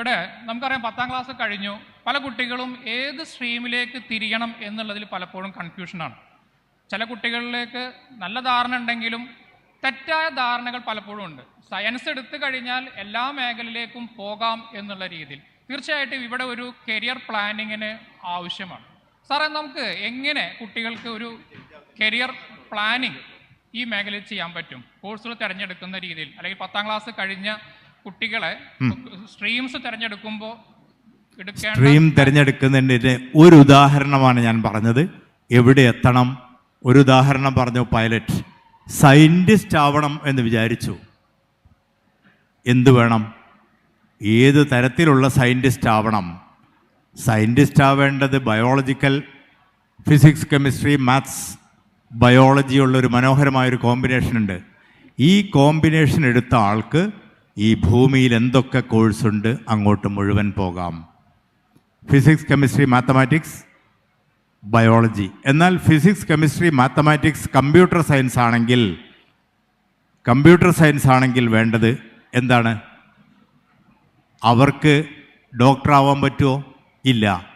ഇവിടെ നമുക്കറിയാം പത്താം ക്ലാസ് കഴിഞ്ഞു. പല കുട്ടികളും ഏത് സ്ട്രീമിലേക്ക് തിരിയണം എന്നുള്ളതിൽ പലപ്പോഴും കൺഫ്യൂഷനാണ് ചില കുട്ടികളിലേക്ക് നല്ല ധാരണ ഉണ്ടെങ്കിലും തെറ്റായ ധാരണകൾ പലപ്പോഴും ഉണ്ട്. സയൻസ് എടുത്തു കഴിഞ്ഞാൽ എല്ലാ മേഖലയിലേക്കും പോകാം എന്നുള്ള രീതിയിൽ. തീർച്ചയായിട്ടും ഇവിടെ ഒരു കരിയർ പ്ലാനിങ്ങിന് ആവശ്യമാണ്. സാറേ നമുക്ക് എങ്ങനെ കുട്ടികൾക്ക് ഒരു കരിയർ പ്ലാനിങ് ഈ മേഖലയിൽ ചെയ്യാൻ പറ്റും? കോഴ്സുകൾ തിരഞ്ഞെടുക്കുന്ന രീതിയിൽ. അല്ലെങ്കിൽ പത്താം ക്ലാസ് കഴിഞ്ഞ കുട്ടികളെ സ്ട്രീംസ് തിരഞ്ഞെടുക്കുമ്പോൾ സ്ട്രീം തിരഞ്ഞെടുക്കുന്നതിന്റെ ഒരു ഉദാഹരണമാണ് ഞാൻ പറഞ്ഞത്. എവിടെ എത്തണം? ഒരു ഉദാഹരണം പറഞ്ഞു പൈലറ്റ് സയന്റിസ്റ്റ് ആവണം എന്ന് വിചാരിച്ചു. എന്തു വേണം? ഏത് തരത്തിലുള്ള സയന്റിസ്റ്റ് ആവണം? Scientist ആവേണ്ടത് biological physics chemistry maths biology മനോഹരമായ മനോഹരമായൊരു കോമ്പിനേഷൻ ഉണ്ട്. ഈ കോമ്പിനേഷൻ എടുത്ത ആൾക്ക് ഈ ഭൂമിയിൽ എന്തൊക്കെ കോഴ്സുണ്ട് അങ്ങോട്ട് മുഴുവൻ പോകാം. ഫിസിക്സ് കെമിസ്ട്രി മാത്തമാറ്റിക്സ് ബയോളജി എന്നാൽ physics chemistry mathematics computer science ആണെങ്കിൽ കമ്പ്യൂട്ടർ സയൻസ് ആണെങ്കിൽ വേണ്ടത് എന്താണ്? അവർക്ക് ഡോക്ടറാവാൻ പറ്റുമോ ഇല്ല.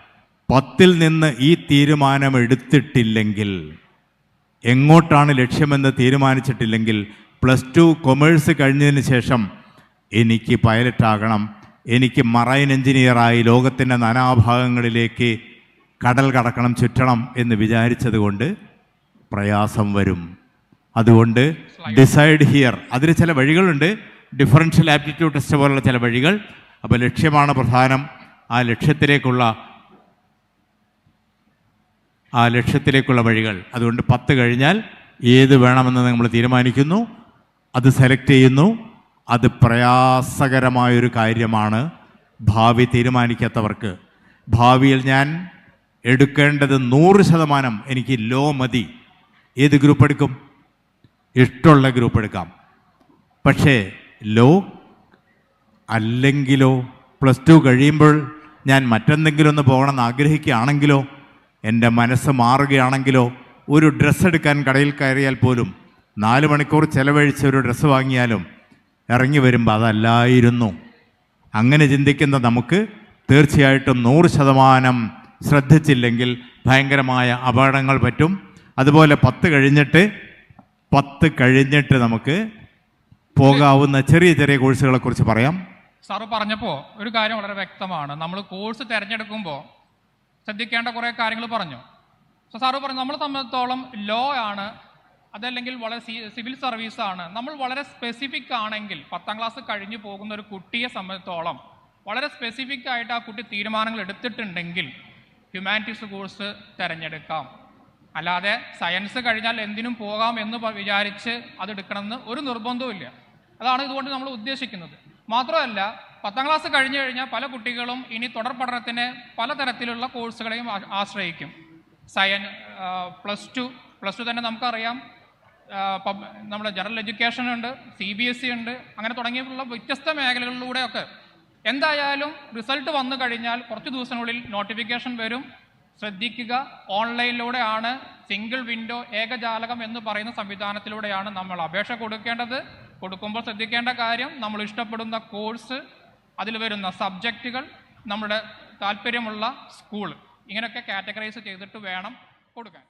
പത്തിൽ നിന്ന് ഈ തീരുമാനം എടുത്തിട്ടില്ലെങ്കിൽ എങ്ങോട്ടാണ് ലക്ഷ്യമെന്ന് തീരുമാനിച്ചിട്ടില്ലെങ്കിൽ പ്ലസ് ടു കൊമേഴ്സ് കഴിഞ്ഞതിന് ശേഷം എനിക്ക് പൈലറ്റാകണം. എനിക്ക് മറൈൻ എഞ്ചിനീയറായി ലോകത്തിന്റെ നാനാഭാഗങ്ങളിലേക്ക് കടൽ കടക്കണം ചുറ്റണം എന്ന് വിചാരിച്ചത് കൊണ്ട് പ്രയാസം വരും. അതുകൊണ്ട് ഡിസൈഡ് ഹിയർ അതിന് ചില വഴികളുണ്ട്. ഡിഫറൻഷ്യൽ ആപ്റ്റിറ്റ്യൂഡ് ടെസ്റ്റ് പോലുള്ള ചില വഴികൾ. അപ്പോൾ ലക്ഷ്യമാണ് പ്രധാനം. ആ ലക്ഷ്യത്തിലേക്കുള്ള ആ ലക്ഷ്യത്തിലേക്കുള്ള വഴികൾ. അതുകൊണ്ട് പത്ത് കഴിഞ്ഞാൽ ഏത് വേണമെന്ന് നമ്മൾ തീരുമാനിക്കുന്നു. അത് സെലക്ട് ചെയ്യുന്നു. അത് പ്രയാസകരമായൊരു കാര്യമാണ് ഭാവി തീരുമാനിക്കാത്തവർക്ക്. ഭാവിയിൽ ഞാൻ എടുക്കേണ്ടത് നൂറ് ശതമാനം എനിക്ക് ലോ മതി. ഏത് ഗ്രൂപ്പ് എടുക്കും? ഇഷ്ടമുള്ള ഗ്രൂപ്പ് എടുക്കാം. പക്ഷേ ലോ അല്ലെങ്കിലോ പ്ലസ് ടു കഴിയുമ്പോൾ ഞാൻ മറ്റെന്തെങ്കിലും ഒന്ന് പോകണമെന്ന് ആഗ്രഹിക്കുകയാണെങ്കിലോ എന്റെ മനസ്സ് മാറുകയാണെങ്കിലോ ഒരു ഡ്രസ്സ് എടുക്കാൻ കടയിൽ കയറിയാൽ പോലും നാല് മണിക്കൂർ ചിലവഴിച്ച് ഒരു ഡ്രസ്സ് വാങ്ങിയാലും ഇറങ്ങി വരുമ്പോൾ അതല്ലായിരുന്നു. അങ്ങനെ ചിന്തിക്കുന്ന നമുക്ക് തീർച്ചയായിട്ടും നൂറ് ശതമാനം ശ്രദ്ധിച്ചില്ലെങ്കിൽ ഭയങ്കരമായ അപകടങ്ങൾ പറ്റും. അതുപോലെ പത്ത് കഴിഞ്ഞിട്ട് പത്ത് കഴിഞ്ഞിട്ട് നമുക്ക് പോകാവുന്ന ചെറിയ ചെറിയ കോഴ്സുകളെ കുറിച്ച് പറയാം. സാറ് പറഞ്ഞപ്പോൾ ഒരു കാര്യം വളരെ വ്യക്തമാണ്. നമ്മൾ കോഴ്സ് തിരഞ്ഞെടുക്കുമ്പോൾ ശ്രദ്ധിക്കേണ്ട കുറേ കാര്യങ്ങൾ പറഞ്ഞു. സോ സാറ് പറഞ്ഞു നമ്മളെ സംബന്ധിച്ചോളം ലോ ആണ് അതല്ലെങ്കിൽ വളരെ സിവിൽ സർവീസ് ആണ്. നമ്മൾ വളരെ സ്പെസിഫിക് ആണെങ്കിൽ പത്താം ക്ലാസ് കഴിഞ്ഞു പോകുന്ന ഒരു കുട്ടിയെ സംബന്ധിച്ചോളം വളരെ സ്പെസിഫിക് ആയിട്ട് ആ കുട്ടി തീരുമാനങ്ങൾ എടുത്തിട്ടുണ്ടെങ്കിൽ ഹ്യൂമാനിറ്റീസ് കോഴ്സ് തിരഞ്ഞെടുക്കാം. അല്ലാതെ സയൻസ് കഴിഞ്ഞാൽ എന്തിനും പോകാം എന്ന് വിചാരിച്ച് അത് എടുക്കണമെന്ന് ഒരു നിർബന്ധവും അതാണ് ഇതുകൊണ്ട് നമ്മൾ ഉദ്ദേശിക്കുന്നത്. മാത്രമല്ല പത്താം ക്ലാസ് കഴിഞ്ഞു കഴിഞ്ഞാൽ പല കുട്ടികളും ഇനി തുടർ പഠനത്തിന് പലതരത്തിലുള്ള കോഴ്സുകളെയും ആശ്രയിക്കും. Science plus two plus two തന്നെ നമുക്കറിയാം. നമ്മുടെ ജനറൽ എഡ്യൂക്കേഷൻ ഉണ്ട് സി ബി എസ് ഇ ഉണ്ട് അങ്ങനെ തുടങ്ങിയിട്ടുള്ള വ്യത്യസ്ത മേഖലകളിലൂടെയൊക്കെ എന്തായാലും റിസൾട്ട് വന്നു കഴിഞ്ഞാൽ കുറച്ച് ദിവസത്തിനുള്ളിൽ നോട്ടിഫിക്കേഷൻ വരും. ശ്രദ്ധിക്കുക ഓൺലൈനിലൂടെയാണ് സിംഗിൾ വിൻഡോ ഏകജാലകം എന്ന് പറയുന്ന സംവിധാനത്തിലൂടെയാണ് നമ്മൾ അപേക്ഷ കൊടുക്കേണ്ടത്. കൊടുക്കുമ്പോൾ ശ്രദ്ധിക്കേണ്ട കാര്യം നമ്മൾ ഇഷ്ടപ്പെടുന്ന കോഴ്സ് അതിൽ വരുന്ന സബ്ജക്റ്റുകൾ നമ്മുടെ താല്പര്യമുള്ള സ്കൂൾ ഇങ്ങനെയൊക്കെ കാറ്റഗറൈസ് ചെയ്തിട്ട് വേണം കൊടുക്കാൻ.